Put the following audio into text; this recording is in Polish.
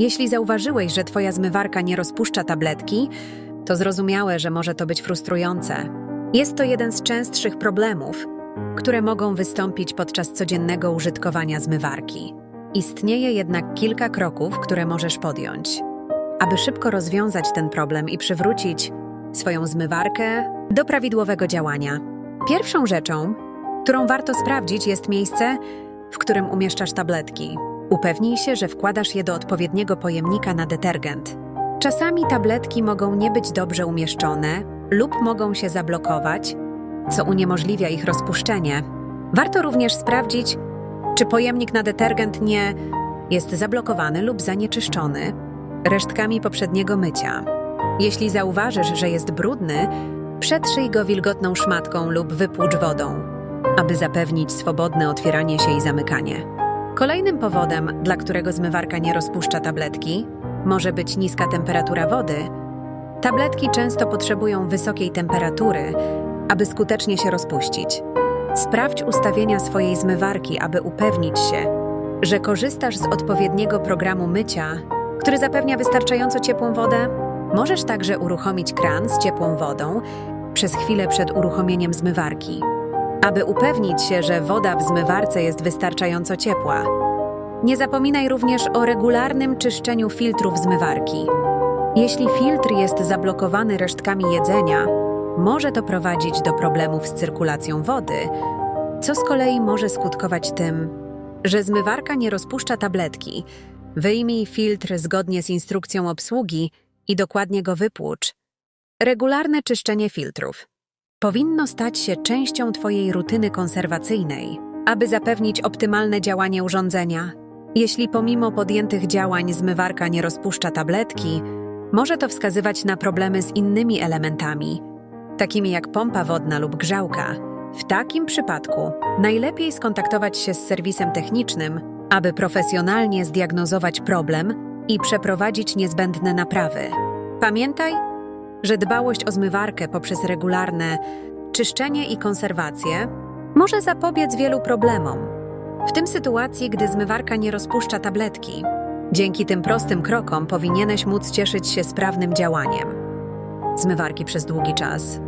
Jeśli zauważyłeś, że twoja zmywarka nie rozpuszcza tabletki, to zrozumiałe, że może to być frustrujące. Jest to jeden z częstszych problemów, które mogą wystąpić podczas codziennego użytkowania zmywarki. Istnieje jednak kilka kroków, które możesz podjąć, aby szybko rozwiązać ten problem i przywrócić swoją zmywarkę do prawidłowego działania. Pierwszą rzeczą, którą warto sprawdzić, jest miejsce, w którym umieszczasz tabletki. Upewnij się, że wkładasz je do odpowiedniego pojemnika na detergent. Czasami tabletki mogą nie być dobrze umieszczone lub mogą się zablokować, co uniemożliwia ich rozpuszczenie. Warto również sprawdzić, czy pojemnik na detergent nie jest zablokowany lub zanieczyszczony resztkami poprzedniego mycia. Jeśli zauważysz, że jest brudny, przetrzyj go wilgotną szmatką lub wypłucz wodą, aby zapewnić swobodne otwieranie się i zamykanie. Kolejnym powodem, dla którego zmywarka nie rozpuszcza tabletki, może być niska temperatura wody. Tabletki często potrzebują wysokiej temperatury, aby skutecznie się rozpuścić. Sprawdź ustawienia swojej zmywarki, aby upewnić się, że korzystasz z odpowiedniego programu mycia, który zapewnia wystarczająco ciepłą wodę. Możesz także uruchomić kran z ciepłą wodą przez chwilę przed uruchomieniem zmywarki, aby upewnić się, że woda w zmywarce jest wystarczająco ciepła. Nie zapominaj również o regularnym czyszczeniu filtrów zmywarki. Jeśli filtr jest zablokowany resztkami jedzenia, może to prowadzić do problemów z cyrkulacją wody, co z kolei może skutkować tym, że zmywarka nie rozpuszcza tabletki. Wyjmij filtr zgodnie z instrukcją obsługi i dokładnie go wypłucz. Regularne czyszczenie filtrów powinno stać się częścią Twojej rutyny konserwacyjnej, aby zapewnić optymalne działanie urządzenia. Jeśli pomimo podjętych działań zmywarka nie rozpuszcza tabletki, może to wskazywać na problemy z innymi elementami, takimi jak pompa wodna lub grzałka. W takim przypadku najlepiej skontaktować się z serwisem technicznym, aby profesjonalnie zdiagnozować problem i przeprowadzić niezbędne naprawy. Pamiętaj, że dbałość o zmywarkę poprzez regularne czyszczenie i konserwację może zapobiec wielu problemom, w tym sytuacji, gdy zmywarka nie rozpuszcza tabletki. Dzięki tym prostym krokom powinieneś móc cieszyć się sprawnym działaniem zmywarki przez długi czas.